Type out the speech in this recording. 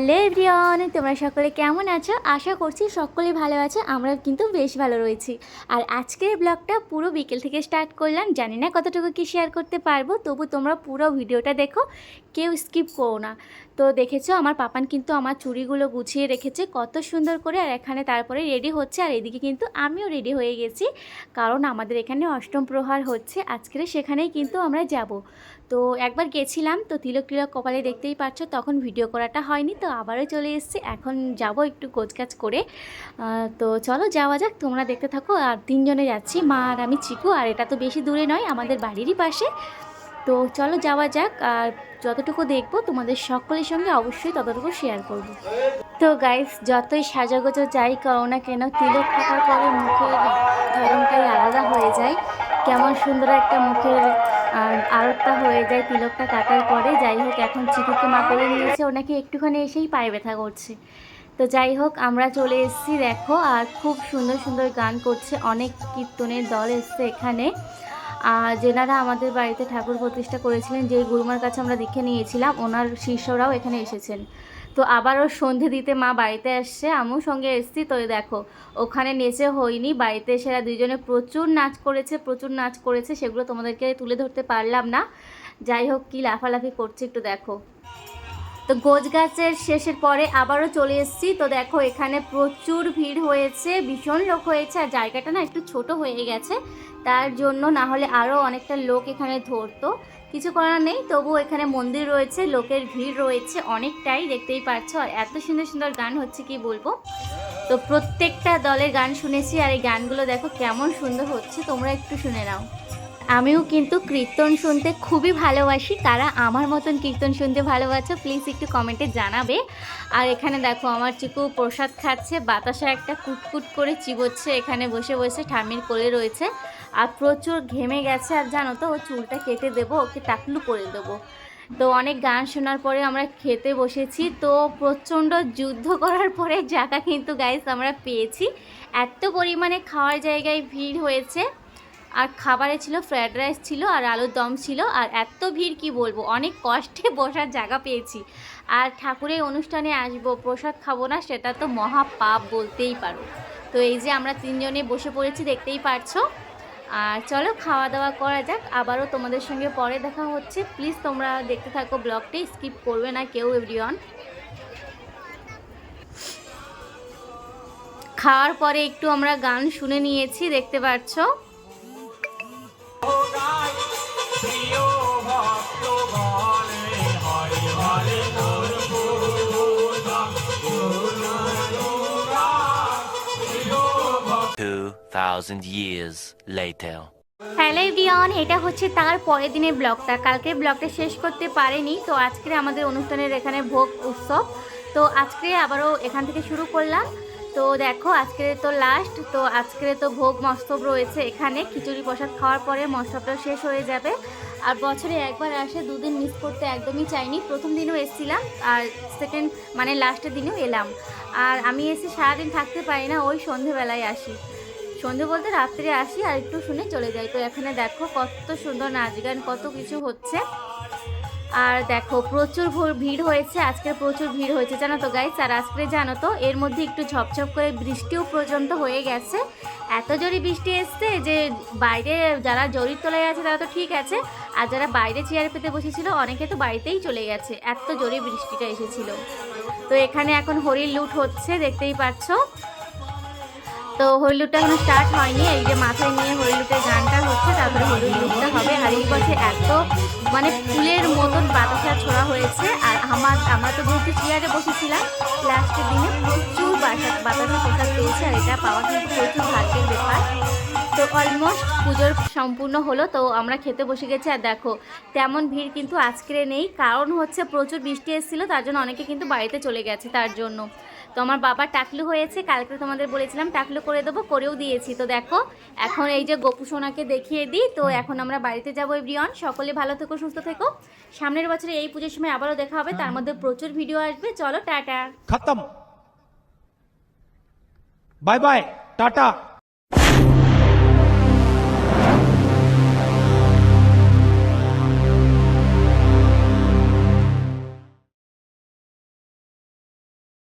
Hello everyone, তোমরা সকলে কেমন আছো? আশা করছি সকলে ভালো আছো আমরা কিন্তু বেশ ভালো রয়েছি। আর আজকের ব্লগটা পুরো বিকেল থেকে স্টার্ট করলাম, জানি না কতটুকু কি শেয়ার করতে পারব, তবু তোমরা পুরো ভিডিওটা দেখো। কেউ স্কিপ করো না। তো দেখেছ, আমার পাপান কিন্তু আমার চুড়িগুলো গুছিয়ে রেখেছে, কত সুন্দর করে, আর এখানে তারপরে রেডি হচ্ছে, আর এদিকে কিন্তু আমিও রেডি হয়ে গেছি, কারণ আমাদের এখানে অষ্টম প্রহার হচ্ছে, আজকের সেখানেই কিন্তু আমরা যাব। তো একবার গেছিলাম, তো তিলক তিলক কপালে দেখতেই পাচ্ছ তখন ভিডিও করাটা হয়নি, তো আবারও চলে এসেছি, এখন যাব একটু গোছগাছ করে। তো চলো যাওয়া যাক, তোমরা দেখতে থাকো, আর তিনজনে যাচ্ছি, মা আর আমি চিকু, আর এটা তো বেশি দূরে নয়, আমাদের বাড়িরই পাশে। তো চলো যাওয়া যাক, আর যতটুকু দেখব তোমাদের সকলের সঙ্গে অবশ্যই ততটুকু শেয়ার করব। তো গাইস যতই সাজাগোজো যাই করো না কেন, তিলক থাকার পরে মুখের ধরনটাই আলাদা হয়ে যায়। কেমন সুন্দর একটা মুখের আর আরতটা হয়ে যায় তিলকটা কাটার পরে। যাই হোক, এখন চিকুকে মা করে নিয়েছে ওনাকে একটুখানি এসেই পায়ে ব্যথা করছে। তো যাই হোক, আমরা চলে এসেছি, দেখো, আর খুব সুন্দর সুন্দর গান করছে, অনেক কীর্তনের দল এসছে এখানে। যেনারা আমাদের বাড়িতে ঠাকুর প্রতিষ্ঠা করেছিলেন যে গুরুমার কাছে আমরা দেখে নিয়েছিলাম, ওনার শিষ্যরাও এখানে এসেছেন। তো আবারও সন্ধে দিতে মা বাড়িতে আসছে, আমিও সঙ্গে এসেছি। তো দেখো, ওখানে নেচে হয়নি, বাড়িতে এসে দুইজনে দুজনে প্রচুর নাচ করেছে, প্রচুর নাচ করেছে, সেগুলো তোমাদেরকে তুলে ধরতে পারলাম না। যাই হোক, কী লাফালাফি করছে একটু দেখো। তো গোছ গাছের শেষের পরে আবারও চলে এসেছি। তো দেখো, এখানে প্রচুর ভিড় হয়েছে, ভীষণ লোক হয়েছে, আর জায়গাটা না একটু ছোট হয়ে গেছে। তার জন্য না হলে আরও অনেকটা লোক এখানে ধরতো। কিছু করার নেই তবু এখানে মন্দির রয়েছে, লোকের ভিড় রয়েছে অনেকটাই, দেখতেই পাচ্ছ। আর এত সুন্দর সুন্দর গান হচ্ছে, কি বলব? তো প্রত্যেকটা দলের গান শুনেছি, আর এই গানগুলো দেখো কেমন সুন্দর হচ্ছে, তোমরা একটু শুনে নাও। আমিও কিন্তু কীর্তন শুনতে খুবই ভালোবাসি। কারা আমার মতন কীর্তন শুনতে ভালোবাসো। প্লিজ একটু কমেন্টে জানাবে। আর এখানে দেখো, আমার চিকু প্রসাদ খাচ্ছে। বাতাসা একটা কুটকুট করে চিবোচ্ছে। এখানে বসে বসে ঠামির কোলে রয়েছে। আর প্রচুর ঘেমে গেছে। আর জানো তো, ও চুলটা কেটে দেবো, ওকে টাকলু করে দেবো। তো অনেক গান শোনার পরে আমরা খেতে বসেছি। তো প্রচণ্ড যুদ্ধ করার পরে জায়গা কিন্তু গাইস আমরা পেয়েছি। এত পরিমাণে খাওয়ার জায়গায় ভিড় হয়েছে। আর খাবারে ছিল ফ্রায়েড রাইস ছিল আর আলুর দম ছিল আর এত ভিড় কি বলব? অনেক কষ্টে বসার জায়গা পেয়েছি। আর ঠাকুরের অনুষ্ঠানে আসব, প্রসাদ খাব না, সেটা তো মহা পাপ বলতেই পারো। তো এই যে আমরা তিনজনে বসে পড়েছি, দেখতেই পারছ। আর চলো খাওয়া দাওয়া করা যাক, আবারও তোমাদের সঙ্গে পরে দেখা হচ্ছে। প্লিজ তোমরা দেখতে থাকো ব্লগটি স্কিপ করবে না কেউ এভরিওয়ান খাওয়ার পরে একটু আমরা গান শুনে নিয়েছি, দেখতে পাচ্ছ 2,000 years later. হ্যালো এভরিওয়ান এটা হচ্ছে তার পরের দিনের ব্লগটা। কালকে ব্লগটা শেষ করতে পারেনি তো আজকে আমাদের অনুষ্ঠানের এখানে ভোগ উৎসব। তো আজকে আবারও এখান থেকে শুরু করলাম। তো দেখো, আজকে তো লাস্ট তো আজকে তো ভোগ মস্তব রয়েছে এখানে। খিচুড়ি প্রসাদ খাওয়ার পরে মস্তবটা শেষ হয়ে যাবে। আর বছরে একবার আসে, দুদিন মিস করতে একদমই চাইনি। প্রথম দিনও এসেছিলাম আর সেকেন্ড মানে লাস্টের দিনেও এলাম। আর আমি এসে সারাদিন থাকতে পারি না, ওই সন্ধেবেলায় আসি। সন্ধে বলতে রাত্রে আসি আর একটু শুনে চলে যাই। তো এখানে দেখো, কত সুন্দর নাচ গান, কত কিছু হচ্ছে। আর দেখো, প্রচুর ভিড় হয়েছে, আজকে প্রচুর ভিড় হয়েছে, জানো তো গাইস আর আজকে জানো তো, এর মধ্যে একটু ঝপঝপ করে বৃষ্টিও পর্যন্ত হয়ে গেছে। এত জোরে বৃষ্টি এসছে যে বাইরে যারা জরির তলায় আছে তারা তো ঠিক আছে, আর যারা বাইরে চেয়ারে পেতে বসেছিল অনেকে তো বাড়িতেই চলে গেছে, এত জোরে বৃষ্টিটা এসেছিল। তো এখানে এখন হরির লুট হচ্ছে, দেখতেই পাচ্ছ। তো হরিলুটটা এখনও স্টার্ট হয়নি। এই যে মাথায় নিয়ে হরিলুটের গানটা হচ্ছে, তারপরে হরিলুটটা হবে। আর এই বছর এত মানে ফুলের মতন বাতাসা ছোড়া হয়েছে। আর আমার, আমরা তো যেহেতু চেয়ারে বসেছিলাম লাস্টের দিনে। প্রচুর বাসা বাতাসা প্রসাদ পেয়েছে, আর এটা পাওয়া কিন্তু প্রচুর ভাগ্যের ব্যাপার। তো অলমোস্ট পুজোর সম্পূর্ণ হলো। তো আমরা খেতে বসে গেছি। আর দেখো, তেমন ভিড় কিন্তু আজকের নেই। কারণ হচ্ছে প্রচুর বৃষ্টি এসেছিল, তার জন্য অনেকে কিন্তু বাড়িতে চলে গেছে তার জন্য। তো আমার বাবার টাকলু হয়েছে কালকে তোমাদের বলেছিলাম টাকলু করে দেবো করেও দিয়েছি। তো দেখো এখন এই যে গোপু সোনাকে দেখিয়ে দিই তো এখন আমরা বাড়িতে যাব এভরিওয়ান। সকলে ভালো থেকো সুস্থ থেকো। সামনের বছরে এই পুজোর সময় আবারও দেখা হবে তার মধ্যে প্রচুর ভিডিও আসবে। চলো টাটা। খতম। Bye bye tata.